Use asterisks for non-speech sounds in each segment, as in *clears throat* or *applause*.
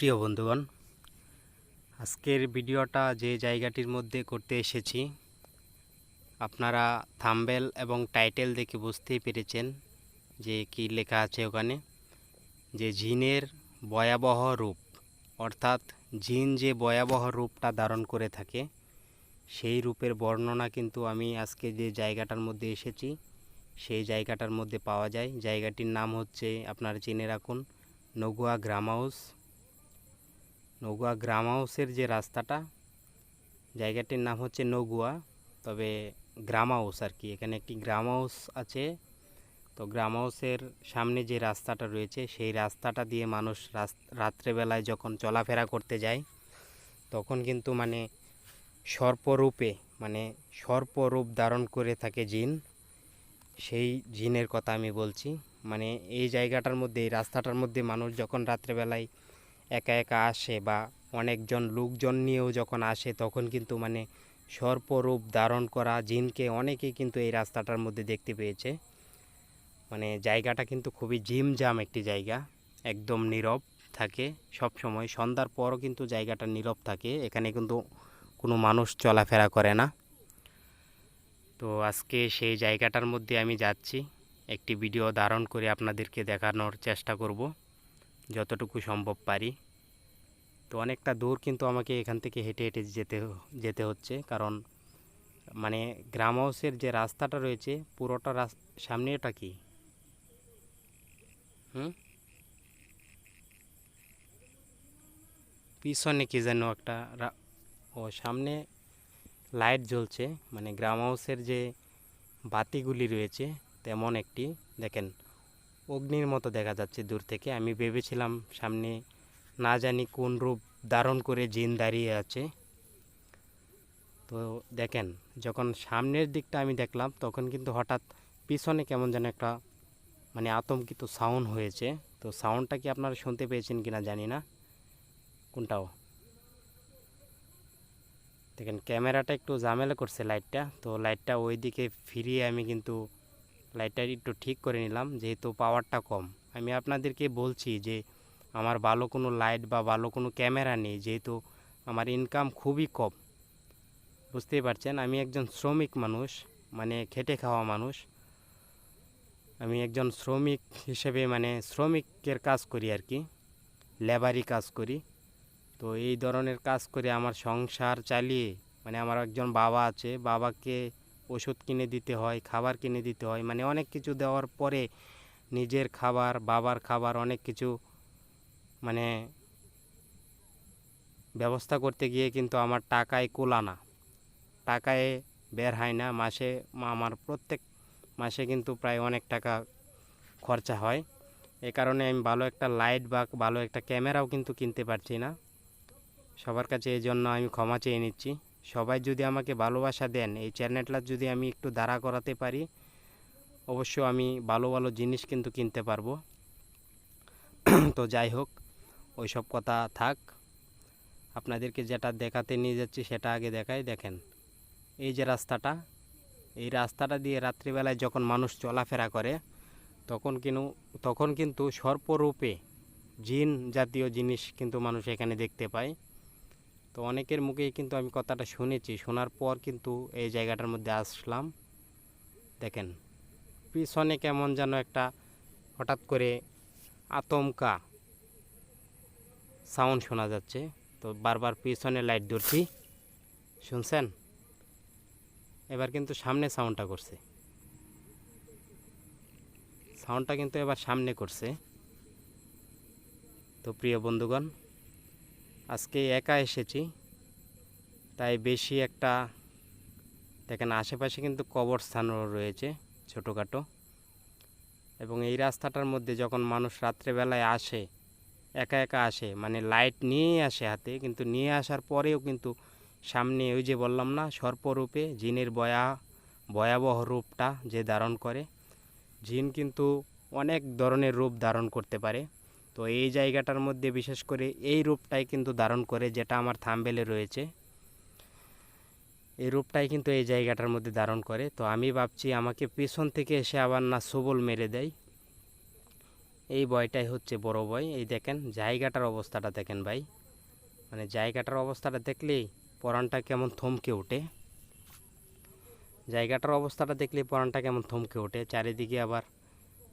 প্রিয় বন্ধুগণ, আজকের ভিডিওটা যে জায়গাটির মধ্যে করতে এসেছি, আপনারা থাম্বেল এবং টাইটেল দেখে বুঝতেই পেরেছেন যে কি লেখা আছে ওখানে। যে জিনের ভয়াবহ রূপ, অর্থাৎ জিন যে ভয়াবহ রূপটা ধারণ করে থাকে, সেই রূপের বর্ণনা কিন্তু আমি আজকে যে জায়গাটার মধ্যে এসেছি, সেই জায়গাটার মধ্যে পাওয়া যায়। জায়গাটির নাম হচ্ছে, আপনারা চিনে রাখুন, নগুয়া গ্রাম হাউস। নগুয়া গ্রাম হাউসের যে রাস্তাটা, জায়গাটির নাম হচ্ছে নগুয়া, তবে গ্রাম হাউস আর কি। এখানে একটি গ্রাম হাউস আছে। তো গ্রাম হাউসের সামনে যে রাস্তাটা রয়েছে, সেই রাস্তাটা দিয়ে মানুষ রাত্রেবেলায় যখন চলাফেরা করতে যায়, তখন কিন্তু মানে সর্পরূপে মানে সর্পরূপ ধারণ করে থাকে জিন। সেই জিনের কথা আমি বলছি। মানে এই জায়গাটার মধ্যে, এই রাস্তাটার মধ্যে মানুষ যখন রাত্রেবেলায় একা একা আসে বা অনেকজন লোকজন নিয়েও যখন আসে তখন কিন্তু মানে সর্পরূপ ধারণ করা জিনকে অনেকেই কিন্তু এই রাস্তাটার মধ্যে দেখতে পেয়েছে। মানে জায়গাটা কিন্তু খুবই জিমজাম একটি জায়গা, একদম নীরব থাকে সব সময় সন্ধ্যার পরও কিন্তু জায়গাটা নীরব থাকে, এখানে কিন্তু কোনো মানুষ চলাফেরা করে না। তো আজকে সেই জায়গাটার মধ্যে আমি যাচ্ছি, একটি ভিডিও ধারণ করে আপনাদেরকে দেখানোর চেষ্টা করব। যতটুকু সম্ভব পারি। তো অনেকটা দূর কিন্তু আমাকে এখান থেকে হেঁটে হেঁটে যেতে যেতে হচ্ছে। কারণ মানে গ্রাম হাউসের যে রাস্তাটা রয়েছে, পুরোটা সামনে এটা কি? হুম? পিছনে কি যেন একটা ও সামনে লাইট জ্বলছে। মানে গ্রাম হাউসের যে বাতিগুলি রয়েছে, তেমন একটি, দেখেন। অগ্নির মতো দেখা যাচ্ছে দূর থেকে। আমি ভেবেছিলাম সামনে না জানি কোন রূপ ধারণ করে জিন দাঁড়িয়ে আছে। তো দেখেন, যখন সামনের দিকটা আমি দেখলাম, তখন কিন্তু হঠাৎ পিছনে কেমন যেন একটা মানে আতঙ্কিত সাউন্ড হয়েছে। তো সাউন্ডটা কি আপনারা শুনতে পেয়েছেন কিনা জানি না। কোনটাও? দেখেন, ক্যামেরাটা একটু ঝামেলা করছে লাইটটা তো লাইটটা ওই দিকে ফিরিয়ে আমি কিন্তু লাইটটা একটু ঠিক করে নিলাম, যেহেতু পাওয়ারটা কম। আমি আপনাদেরকে বলছি যে, আমার ভালো কোনো লাইট বা ভালো কোনো ক্যামেরা নেই, যেহেতু আমার ইনকাম খুবই কম। বুঝতেই পারছেন? আমি একজন শ্রমিক মানুষ মানে খেটে খাওয়া মানুষ। আমি একজন শ্রমিক হিসেবে মানে শ্রমিকের কাজ করি আর কি লেবারি কাজ করি। তো এই ধরনের কাজ করে আমার সংসার চালিয়ে মানে আমার একজন বাবা আছে, বাবাকে ওষুধ কিনে দিতে হয়, খাবার কিনে দিতে হয়। মানে অনেক কিছু দেওয়ার পরে নিজের খাবার, বাবার খাবার অনেক কিছু মানে ব্যবস্থা করতে গিয়ে কিন্তু আমার টাকায় কোলা না। টাকায় বের হয় না। মাসে আমার প্রত্যেক মাসে কিন্তু প্রায় অনেক টাকা খরচা হয়। এ কারণে আমি ভালো একটা লাইট বা ভালো একটা ক্যামেরাও কিন্তু কিনতে পারছি না। সবার কাছে এই জন্য আমি ক্ষমা চেয়ে নিচ্ছি। সবাই যদি আমাকে ভালোবাসা দেন, এই চ্যানেলটা যদি আমি একটু দাঁড়া করাতে পারি অবশ্য আমি ভালো ভালো জিনিস কিন্তু কিনতে পারব। *clears throat* তো যাই হোক ওই সব কথা থাক। আপনাদেরকে যেটা দেখাতে নিয়ে যাচ্ছি সেটা আগে দেখাই। দেখেন, এই যে রাস্তাটা, এই রাস্তাটা দিয়ে রাত্রিবেলায় যখন মানুষ চলাফেরা করে, তখন কিন্তু তখন কিন্তু সর্পরূপে জিন জাতীয় জিনিস কিন্তু মানুষ এখানে দেখতে পায়। তো অনেকের মুখেই কিন্তু আমি কথাটা শুনেছি। শোনার পর কিন্তু এই জায়গাটার মধ্যে আসলাম। দেখেন, পিছনে কেমন যেন একটা হঠাৎ করে আতঙ্কা সাউন্ড শোনা যাচ্ছে। তো বারবার পিছনে লাইট ধরছি। শুনছেন? এবার কিন্তু সামনে সাউন্ডটা করছে। সাউন্ডটা কিন্তু এবার সামনে করছে। তো প্রিয় বন্ধুগণ আজকে একা এসেছি, তাই বেশি একটা, দেখেন আশেপাশে কিন্তু কবরস্থানও রয়েছে ছোটোখাটো। এবং এই রাস্তাটার মধ্যে যখন মানুষ রাত্রেবেলায় আসে, একা একা আসে মানে লাইট নিয়ে আসে হাতে, কিন্তু নিয়ে আসার পরেও কিন্তু সামনে ওই যে বললাম না, সর্পরূপে জিনের বয়া, ভয়াবহ রূপটা যে ধারণ করে, জিন কিন্তু অনেক ধরনের রূপ ধারণ করতে পারে। তো এই জায়গাটার মধ্যে বিশেষ করে এই রূপটাই কিন্তু ধারণ করে যেটা আমার থামবেলে রয়েছে। এই রূপটাই কিন্তু এই জায়গাটার মধ্যে ধারণ করে। তো আমি ভাবছি আমাকে পেছন থেকে এসে আবার না সবল মেরে দেয়। এই বয়টাই হচ্ছে বড় বয়। এই দেখেন, জায়গাটার অবস্থাটা দেখেন ভাই। মানে জায়গাটার অবস্থাটা দেখলেই পরানটা কেমন থমকে ওঠে। জায়গাটার অবস্থাটা দেখলেই পরানটা কেমন থমকে ওঠে। চারিদিকে আবার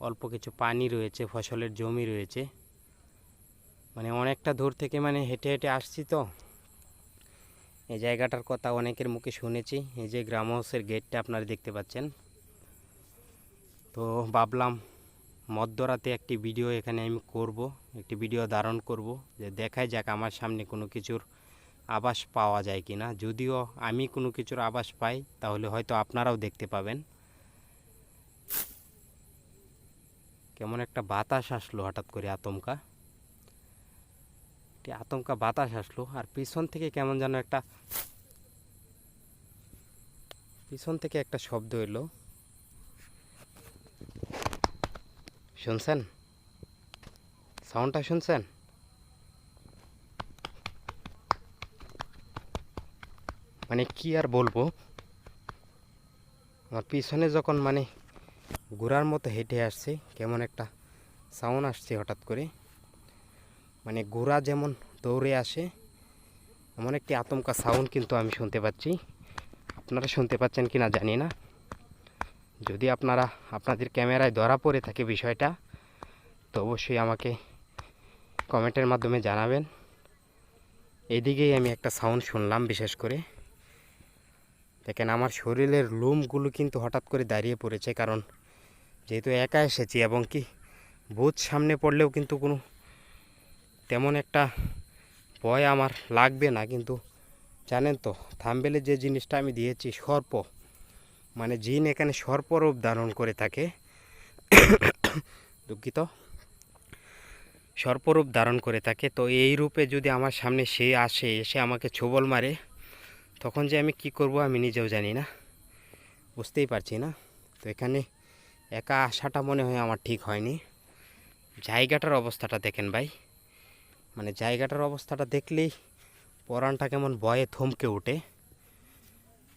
অল্প কিছু পানি রয়েছে, ফসলের জমি রয়েছে। মানে অনেকটা দূর থেকে মানে হেঁটে হেঁটে আসছি তো। এই জায়গাটার কথা অনেকের মুখে শুনেছি, এই যে গ্রাম হাউসের গেটটা আপনারা দেখতে পাচ্ছেন। তো ভাবলাম মধ্যরাতে একটি ভিডিও এখানে আমি করব, একটি ভিডিও ধারণ করব, যে দেখাই যাক আমার সামনে কোনো কিছুর আবাস পাওয়া যায় কি না যদিও আমি কোনো কিছুর আবাস পাই, তাহলে হয়তো আপনারাও দেখতে পাবেন। কেমন একটা বাতাস আসলো হঠাৎ করে আতঙ্কা। একটি আতঙ্কা, বাতাস আসলো। আর পিছন থেকে কেমন যেন একটা, পিছন থেকে একটা শব্দ এলো। শুনছেন? সাউন্ডটা শুনছেন? মানে কি আর বলব? আমার পিছনে যখন মানে ঘোরার মতো হেঁটে আসছে, কেমন একটা সাউন্ড আসছে হঠাৎ করে। মানে ঘোড়া যেমন দৌড়ে আসে, এমন একটি আতঙ্কা, সাউন্ড কিন্তু আমি শুনতে পাচ্ছি। আপনারা শুনতে পাচ্ছেন কি না জানি না। যদি আপনারা আপনাদের ক্যামেরায় ধরা পড়ে থাকে বিষয়টা, তো অবশ্যই আমাকে কমেন্টের মাধ্যমে জানাবেন। এদিকেই আমি একটা সাউন্ড শুনলাম বিশেষ করে। দেখেন, আমার শরীরের লোমগুলো কিন্তু হঠাৎ করে দাঁড়িয়ে পড়েছে, কারণ যেহেতু একা এসেছি এবং কি ভূত সামনে পড়লেও কিন্তু কোনো তেমন একটা ভয় আমার লাগবে না, কিন্তু জানেন তো থামবেলে যে জিনিসটা আমি দিয়েছি সর্প মানে জিন এখানে সর্পরূপ ধারণ করে থাকে। দুঃখিত। সর্পরূপ ধারণ করে থাকে। তো এই রূপে যদি আমার সামনে সে আসে, এসে আমাকে ছোবল মারে, তখন যে আমি কি করব আমি নিজেও জানি না। বুঝতেই পারছি না। তো এখানে একা আসাটা মনে হয় আমার ঠিক হয়নি। জায়গাটার অবস্থাটা দেখেন ভাই। মানে জায়গাটার অবস্থাটা দেখলেই পরাণটা কেমন ভয়ে থমকে ওঠে।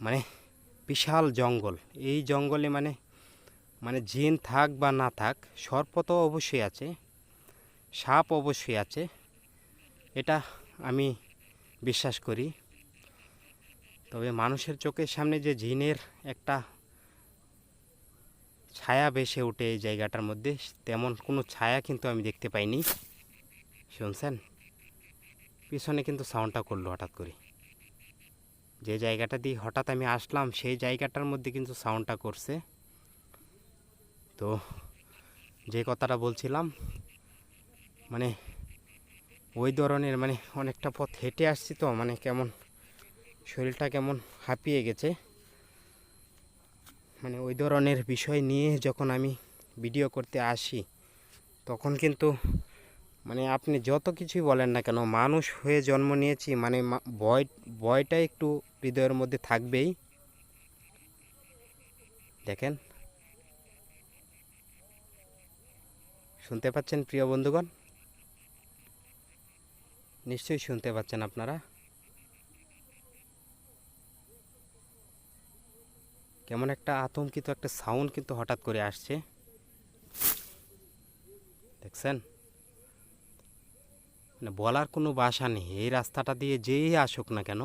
মানে বিশাল জঙ্গল। এই জঙ্গলে মানে মানে জিন থাক বা না থাক সর্প তো অবশ্যই আছে, সাপ অবশ্যই আছে। এটা আমি বিশ্বাস করি। তবে মানুষের চোখের সামনে যে জিনের একটা ছায়া ভেসে ওঠে এই জায়গাটার মধ্যে, তেমন কোনো ছায়া কিন্তু আমি দেখতে পাইনি। শুনছেন? পিছনে কিন্তু সাউন্ডটা করল হঠাৎ করে যে জায়গাটা দিয়ে হঠাৎ আমি আসলাম, সেই জায়গাটার মধ্যে কিন্তু সাউন্ডটা করছে। তো যে কথাটা বলছিলাম মানে ওই ধরনের মানে অনেকটা পথ হেঁটে আসছি তো মানে কেমন শরীরটা কেমন হাঁপিয়ে গেছে। মানে ওই ধরনের বিষয় নিয়ে যখন আমি ভিডিও করতে আসি, তখন কিন্তু মানে আপনি যত কিছুই বলেন না কেন, মানুষ হয়ে জন্ম নিয়েছি মানে ভয়, ভয়টা একটু হৃদয়ের মধ্যে থাকবেই। দেখেন। শুনতে পাচ্ছেন প্রিয় বন্ধুগণ? নিশ্চয়ই শুনতে পাচ্ছেন আপনারা। কেমন একটা আতঙ্কিত একটা সাউন্ড কিন্তু হঠাৎ করে আসছে। দেখছেন? মানে বলার কোনো বাসা নেই। এই রাস্তাটা দিয়ে যেই আসুক না কেন,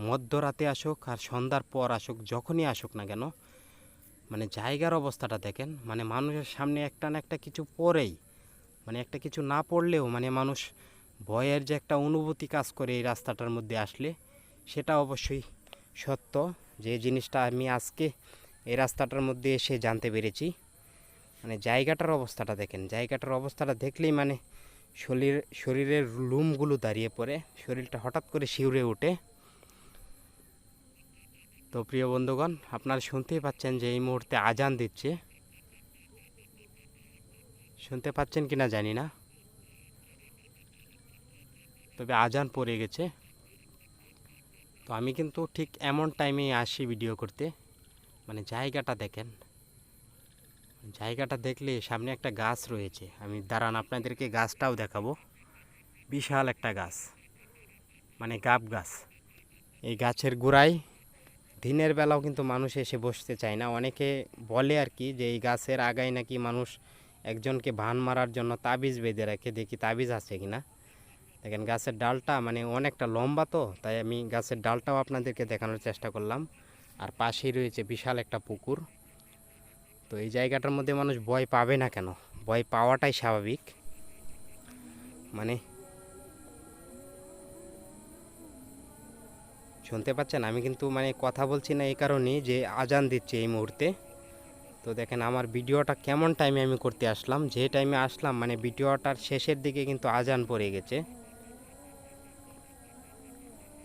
মধ্যরাতে আসুক আর সন্ধ্যার পর আসুক, যখনই আসুক না কেন মানে জায়গার অবস্থাটা দেখেন মানে মানুষের সামনে একটা না একটা কিছু পড়েই মানে একটা কিছু না পড়লেও মানে মানুষ ভয়ের যে একটা অনুভূতি কাজ করে এই রাস্তাটার মধ্যে আসলে, সেটা অবশ্যই সত্য যে জিনিসটা আমি আজকে এই রাস্তাটার মধ্যে এসে জানতে পেরেছি। মানে জায়গাটার অবস্থাটা দেখেন, জায়গাটার অবস্থাটা দেখলেই মানে শরীর, শরীরের লুমগুলো দাঁড়িয়ে পড়ে। শরীরটা হঠাৎ করে শিউরে ওঠে। তো প্রিয় বন্ধুগণ, আপনারা শুনতেই পাচ্ছেন যে এই মুহূর্তে আজান দিচ্ছে। শুনতে পাচ্ছেন কি না জানি না। তবে আজান পড়ে গেছে। তো আমি কিন্তু ঠিক এমন টাইমে আসি ভিডিও করতে। মানে জায়গাটা দেখেন। জায়গাটা দেখলে সামনে একটা গাছ রয়েছে। আমি দাঁড়ান আপনাদেরকে গাছটাও দেখাবো। বিশাল একটা গাছ মানে গাব গাছ। এই গাছের গোড়ায় দিনের বেলাও কিন্তু মানুষ এসে বসতে চায় না। অনেকে বলে আর কি যে এই গাছের আগায় নাকি মানুষ একজনকে ভান মারার জন্য তাবিজ বেঁধে রাখে, দেখি তাবিজ আছে কি না দেখেন গাছের ডালটা মানে অনেকটা লম্বা তো, তাই আমি গাছের ডালটাও আপনাদেরকে দেখানোর চেষ্টা করলাম। আর পাশেই রয়েছে বিশাল একটা পুকুর। তো এই জায়গাটার মধ্যে মানুষ ভয় পাবে না কেন? ভয় পাওয়াটাই স্বাভাবিক। মানে শুনতে পাচ্ছেন? আমি কিন্তু মানে কথা বলছি না এই কারণেই যে আজান দিচ্ছে এই মুহূর্তে। তো দেখেন, আমার ভিডিওটা কেমন টাইমে আমি করতে আসলাম? যে টাইমে আসলাম মানে ভিডিওটার শেষের দিকে কিন্তু আজান পড়ে গেছে।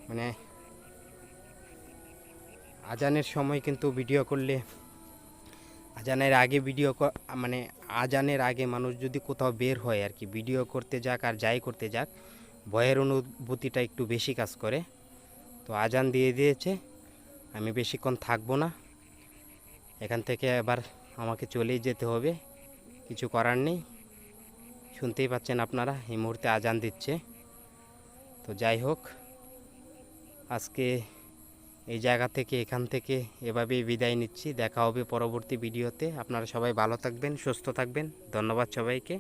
মানে আজানের সময় কিন্তু ভিডিও করলে আজানের আগে ভিডিও মানে আজানের আগে মানুষ যদি কোথাও বের হয় আর কি ভিডিও করতে যাক আর যাই করতে যাক, ভয়ের অনুভূতিটা একটু বেশি কাজ করে। তো আজান দিয়ে দিয়েছে, আমি বেশিক্ষণ থাকব না। এখান থেকে এবার আমাকে চলেই যেতে হবে, কিছু করার নেই। শুনতেই পাচ্ছেন আপনারা, এই মুহূর্তে আজান দিচ্ছে। তো যাই হোক, আজকে এই জায়গা থেকে, এখান থেকে এভাবেই বিদায় নিচ্ছি। দেখা হবে পরবর্তী ভিডিওতে। আপনারা সবাই ভালো থাকবেন, সুস্থ থাকবেন। ধন্যবাদ সবাইকে।